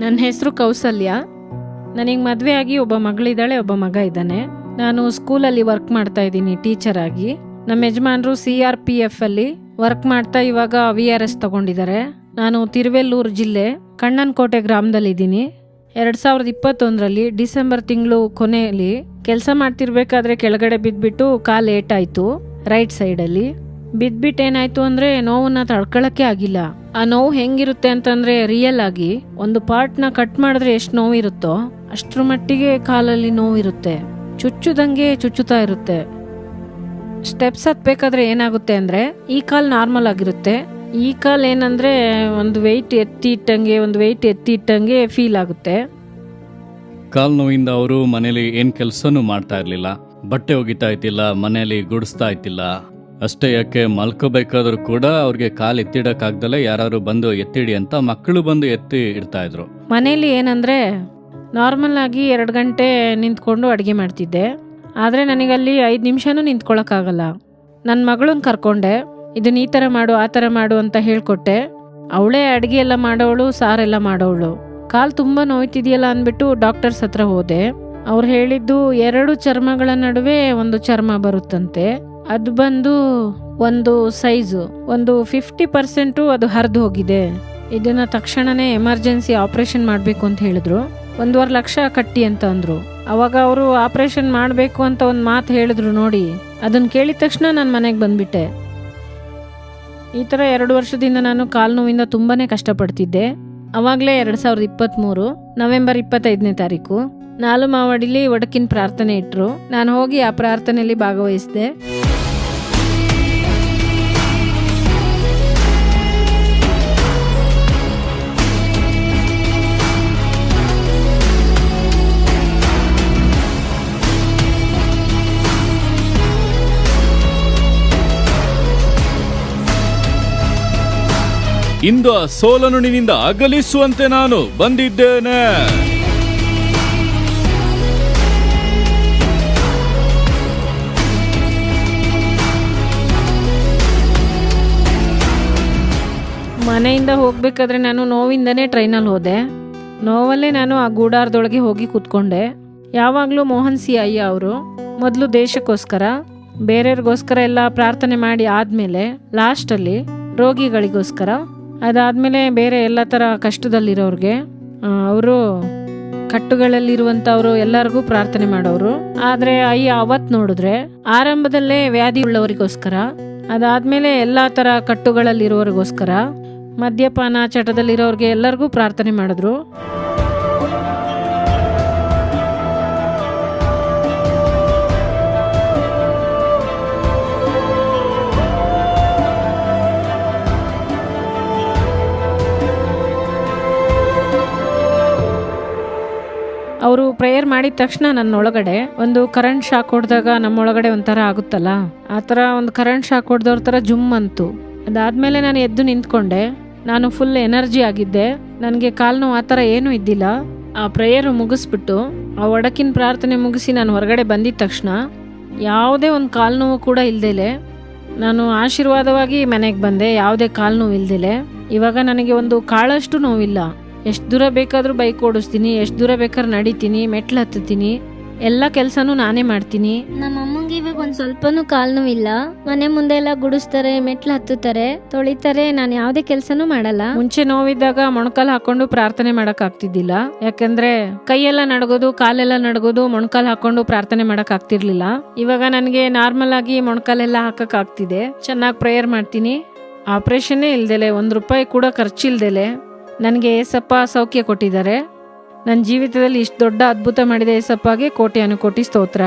ನನ್ನ ಹೆಸರು ಕೌಸಲ್ಯ. ನನಗೆ ಮದುವೆ ಆಗಿ ಒಬ್ಬ ಮಗಳಿದ್ದಾಳೆ, ಒಬ್ಬ ಮಗ ಇದ್ದಾನೆ. ನಾನು ಸ್ಕೂಲಲ್ಲಿ ವರ್ಕ್ ಮಾಡ್ತಾ ಇದ್ದೀನಿ ಟೀಚರ್ ಆಗಿ. ನಮ್ಮ ಯಜಮಾನರು ಸಿ ಆರ್ ಪಿ ಎಫ್ ಅಲ್ಲಿ ವರ್ಕ್ ಮಾಡ್ತಾ ಇವಾಗ ವಿ ಆರ್ ಎಸ್ ತಗೊಂಡಿದ್ದಾರೆ. ನಾನು ತಿರುವೆಲ್ಲೂರು ಜಿಲ್ಲೆ ಕಣ್ಣನಕೋಟೆ ಗ್ರಾಮದಲ್ಲಿದ್ದೀನಿ ಎರಡು ಸಾವಿರದ ಇಪ್ಪತ್ತೊಂದರಲ್ಲಿ ಡಿಸೆಂಬರ್ ತಿಂಗಳು ಕೊನೆಯಲ್ಲಿ ಕೆಲಸ ಮಾಡ್ತಿರ್ಬೇಕಾದ್ರೆ ಕೆಳಗಡೆ ಬಿದ್ದುಬಿಟ್ಟು ಕಾಲು ಏಟಾಯಿತು ರೈಟ್ ಸೈಡಲ್ಲಿ. ಬಿದ್ಬಿಟ್ಟು ಏನಾಯ್ತು ಅಂದ್ರೆ ನೋವನ್ನ ತಡ್ಕೊಳಕ್ಕೆ ಆಗಿಲ್ಲ. ಆ ನೋವು ಹೆಂಗಿರುತ್ತೆ ಅಂತಂದ್ರೆ ರಿಯಲ್ ಆಗಿ ಒಂದು ಪಾರ್ಟ್ನ ಕಟ್ ಮಾಡಿದ್ರೆ ಎಷ್ಟು ನೋವಿರುತ್ತೋ ಅಷ್ಟ್ರ ಮಟ್ಟಿಗೆ ಕಾಲಲ್ಲಿ ನೋವಿರುತ್ತೆ. ಚುಚ್ಚುದಂಗೆ ಚುಚ್ಚುತ್ತಾ ಇರುತ್ತೆ. ಸ್ಟೆಪ್ಸ್ ಹತ್ಬೇಕಾದ್ರೆ ಏನಾಗುತ್ತೆ ಅಂದ್ರೆ ಈ ಕಾಲ್ ನಾರ್ಮಲ್ ಆಗಿರುತ್ತೆ. ಈ ಕಾಲ್ ಏನಂದ್ರೆ ಒಂದು ವೆಯ್ಟ್ ಎತ್ತಿ ಇಟ್ಟಂಗೆ, ಒಂದು ವೆಯ್ಟ್ ಎತ್ತಿ ಇಟ್ಟಂಗೆ ಫೀಲ್ ಆಗುತ್ತೆ. ಕಾಲ್ ನೋವಿಂದ ಅವರು ಮನೇಲಿ ಏನ್ ಕೆಲಸನೂ ಮಾಡ್ತಾ ಇರ್ಲಿಲ್ಲ. ಬಟ್ಟೆ ಒಗಿತಾ ಇತ್ತಿಲ್ಲ ಮನೇಲಿ ಗುಡಿಸ್ತಾ ಇತ್ತಿಲ್ಲ ಅಷ್ಟೇ ಯಾಕೆ ಮಲ್ಕೋಬೇಕಾದ್ರೂ ಕೂಡ ಅವ್ರಿಗೆ ಕಾಲು ಎತ್ತಿಡಕ್ಕಾಗ್ದಲೆ ಯಾರು ಬಂದು ಎತ್ತಿಡಿ ಅಂತ ಮಕ್ಕಳು ಬಂದು ಎತ್ತಿ ಇಡ್ತಾ ಇದ್ರು. ಮನೇಲಿ ಏನಂದ್ರೆ ನಾರ್ಮಲ್ ಆಗಿ ಎರಡು ಗಂಟೆ ನಿಂತ್ಕೊಂಡು ಅಡುಗೆ ಮಾಡ್ತಿದ್ದೆ. ಆದರೆ ನನಗಲ್ಲಿ ಐದು ನಿಮಿಷನೂ ನಿಂತ್ಕೊಳ್ಳೋಕ್ಕಾಗಲ್ಲ ನನ್ನ ಮಗಳನ್ನ ಕರ್ಕೊಂಡೆ ಇದನ್ನ ಈ ಥರ ಮಾಡು, ಆ ಥರ ಮಾಡು ಅಂತ ಹೇಳಿಕೊಟ್ಟೆ. ಅವಳೇ ಅಡುಗೆ ಎಲ್ಲ ಮಾಡೋವಳು ಸಾರೆಲ್ಲ ಮಾಡೋವಳು. ಕಾಲು ತುಂಬ ನೋಯ್ತಿದೆಯಲ್ಲ ಅಂದ್ಬಿಟ್ಟು ಡಾಕ್ಟರ್ಸ್ ಹತ್ರ ಹೋದೆ. ಅವ್ರು ಹೇಳಿದ್ದು ಎರಡು ಚರ್ಮಗಳ ನಡುವೆ ಒಂದು ಚರ್ಮ ಬರುತ್ತಂತೆ. ಅದು ಬಂದು ಒಂದು ಸೈಜು, ಒಂದು ಫಿಫ್ಟಿ ಪರ್ಸೆಂಟು ಅದು ಹರಿದು ಹೋಗಿದೆ. ಇದನ್ನ ತಕ್ಷಣನೇ ಎಮರ್ಜೆನ್ಸಿ ಆಪರೇಷನ್ ಮಾಡಬೇಕು ಅಂತ ಹೇಳಿದ್ರು. ಒಂದೂವರೆ ಲಕ್ಷ ಕಟ್ಟಿ ಅಂತ ಅಂದರು. ಅವಾಗ ಅವರು ಆಪರೇಷನ್ ಮಾಡಬೇಕು ಅಂತ ಒಂದು ಮಾತು ಹೇಳಿದ್ರು ನೋಡಿ ಅದನ್ನ ಕೇಳಿದ ತಕ್ಷಣ ನಾನು ಮನೆಗೆ ಬಂದ್ಬಿಟ್ಟೆ. ಈ ಥರ ಎರಡು ವರ್ಷದಿಂದ ನಾನು ಕಾಲು ನೋವಿಂದ ತುಂಬಾ ಕಷ್ಟಪಡ್ತಿದ್ದೆ. ಅವಾಗಲೇ ಎರಡು ಸಾವಿರದ ಇಪ್ಪತ್ತ್ಮೂರು ನವೆಂಬರ್ ಇಪ್ಪತ್ತೈದನೇ ತಾರೀಕು. ನಾಲು ಮಾವಡಿಲಿ ಒಡಕಿನ ಪ್ರಾರ್ಥನೆ ಇಟ್ಟರು ನಾನು ಹೋಗಿ ಆ ಪ್ರಾರ್ಥನೆಯಲ್ಲಿ ಭಾಗವಹಿಸಿದೆ. ಇಂದು ಆ ಸೋಲನು ನಿನ್ನಿಂದ ಅಗಲಿಸುವಂತೆ ನಾನು ಬಂದಿದ್ದೇನೆ. ಮನೆಯಿಂದ ಹೋಗಬೇಕಾದ್ರೆ ನಾನು ನೋವಿಂದನೇ ಟ್ರೈನಲ್ಲಿ ಹೋದೆ. ನೋವಲ್ಲೇ ನಾನು ಆ ಗೂಡಾರದೊಳಗೆ ಹೋಗಿ ಕೂತ್ಕೊಂಡೆ. ಯಾವಾಗಲೂ ಮೋಹನ್ ಸಿ ಅಯ್ಯ ಅವರು ಮೊದಲು ದೇಶಕ್ಕೋಸ್ಕರ, ಬೇರೆಯವ್ರಿಗೋಸ್ಕರ ಎಲ್ಲ ಪ್ರಾರ್ಥನೆ ಮಾಡಿ ಆದಮೇಲೆ ಲಾಸ್ಟಲ್ಲಿ ರೋಗಿಗಳಿಗೋಸ್ಕರ, ಅದಾದಮೇಲೆ ಬೇರೆ ಎಲ್ಲ ಥರ ಕಷ್ಟದಲ್ಲಿರೋರಿಗೆ ಅವರು ಕಟ್ಟುಗಳಲ್ಲಿರುವಂಥವ್ರು ಎಲ್ಲರಿಗೂ ಪ್ರಾರ್ಥನೆ ಮಾಡೋರು. ಆದರೆ ಅಯ್ಯ ಅವತ್ತು ನೋಡಿದ್ರೆ ಆರಂಭದಲ್ಲೇ ವ್ಯಾಧಿ ಉಳ್ಳವರಿಗೋಸ್ಕರ, ಅದಾದ್ಮೇಲೆ ಎಲ್ಲ ಥರ ಕಟ್ಟುಗಳಲ್ಲಿರೋರಿಗೋಸ್ಕರ ಮದ್ಯಪಾನ ಚಟದಲ್ಲಿರೋರಿಗೆ ಎಲ್ಲರಿಗೂ ಪ್ರಾರ್ಥನೆ ಮಾಡಿದ್ರು. ಅವರು ಪ್ರೇಯರ್ ಮಾಡಿದ ತಕ್ಷಣ ನನ್ನ ಒಳಗಡೆ ಒಂದು ಕರೆಂಟ್ ಶಾಕ್ ಹೊಡೆದಾಗ ನಮ್ಮೊಳಗಡೆ ಒಂಥರ ಆಗುತ್ತಲ್ಲ? ಆ ಥರ ಒಂದು ಕರೆಂಟ್ ಶಾಕ್ ಹೊಡೆದವ್ರ ಥರ ಜುಮ್ ಅಂತು. ಅದಾದ್ಮೇಲೆ ನಾನು ಎದ್ದು ನಿಂತ್ಕೊಂಡೆ. ನಾನು ಫುಲ್ ಎನರ್ಜಿ ಆಗಿದ್ದೆ. ನನಗೆ ಕಾಲು ಆ ಥರ ಏನೂ ಇದ್ದಿಲ್ಲ. ಆ ಪ್ರೇಯರ್ ಮುಗಿಸ್ಬಿಟ್ಟು, ಆ ಒಡಕಿನ ಪ್ರಾರ್ಥನೆ ಮುಗಿಸಿ ನಾನು ಹೊರಗಡೆ ಬಂದಿದ ತಕ್ಷಣ ಯಾವುದೇ ಒಂದು ಕಾಲು ನೋವು ಕೂಡ ಇಲ್ದೇಲೆ ನಾನು ಆಶೀರ್ವಾದವಾಗಿ ಮನೆಗೆ ಬಂದೆ. ಯಾವುದೇ ಕಾಲು ನೋವು ಇಲ್ದಿಲೆ ಇವಾಗ ನನಗೆ ಒಂದು ಕಾಳಷ್ಟು ನೋವಿಲ್ಲ. ಎಷ್ಟು ದೂರ ಬೇಕಾದರೂ ಬೈಕ್ ಓಡಿಸ್ತೀನಿ, ಎಷ್ಟು ದೂರ ಬೇಕಾದ್ರೂ ನಡಿತೀನಿ, ಮೆಟ್ಲು ಹತ್ತುತ್ತೀನಿ. ಎಲ್ಲ ಕೆಲಸನೂ ನಾನೇ ಮಾಡ್ತೀನಿ. ನಮ್ಮ ಅಮ್ಮಂಗೆ ಇವಾಗ ಒಂದ್ ಸ್ವಲ್ಪನೂ ಕಾಲ್ ಇಲ್ಲ. ಮನೆ ಮುಂದೆ ಎಲ್ಲ ಗುಡಿಸ್ತಾರೆ ಮೆಟ್ಲು ಹತ್ತುತ್ತಾರೆ. ತೊಳಿತಾರೆ ನಾನು ಯಾವ್ದೇ ಕೆಲಸನೂ ಮಾಡಲ್ಲ. ಮುಂಚೆ ನೋವಿದ್ದಾಗ ಮೊಣಕಾಲು ಹಾಕೊಂಡು ಪ್ರಾರ್ಥನೆ ಮಾಡಕ್ ಆಗ್ತಿದ್ದಿಲ್ಲ ಯಾಕಂದ್ರೆ ಕೈಯೆಲ್ಲ ನಡಗೋದು ಕಾಲೆಲ್ಲ ನಡಗೋದು ಮೊಣಕಾಲು ಹಾಕೊಂಡು ಪ್ರಾರ್ಥನೆ ಮಾಡಕ್ ಆಗ್ತಿರ್ಲಿಲ್ಲ ಇವಾಗ ನನಗೆ ನಾರ್ಮಲ್ ಆಗಿ ಮೊಣಕಾಲೆಲ್ಲ ಹಾಕಕ್ ಆಗ್ತಿದೆ ಚೆನ್ನಾಗಿ ಪ್ರೇಯರ್ ಮಾಡ್ತೀನಿ. ಆಪರೇಷನ್ ಇಲ್ದಲೆ ಒಂದ್ ರೂಪಾಯಿ ಕೂಡ ಖರ್ಚಿಲ್ದಲೆ ನನಗೆ ಸಪ್ಪ ಸೌಖ್ಯ ಕೊಟ್ಟಿದ್ದಾರೆ. ನನ್ನ ಜೀವಿತದಲ್ಲಿ ಇಷ್ಟು ದೊಡ್ಡ ಅದ್ಭುತ ಮಾಡಿದ ಯೇಸಪ್ಪಗೆ ಕೋಟಿ ಅನುಕೋಟಿ ಸ್ತೋತ್ರ.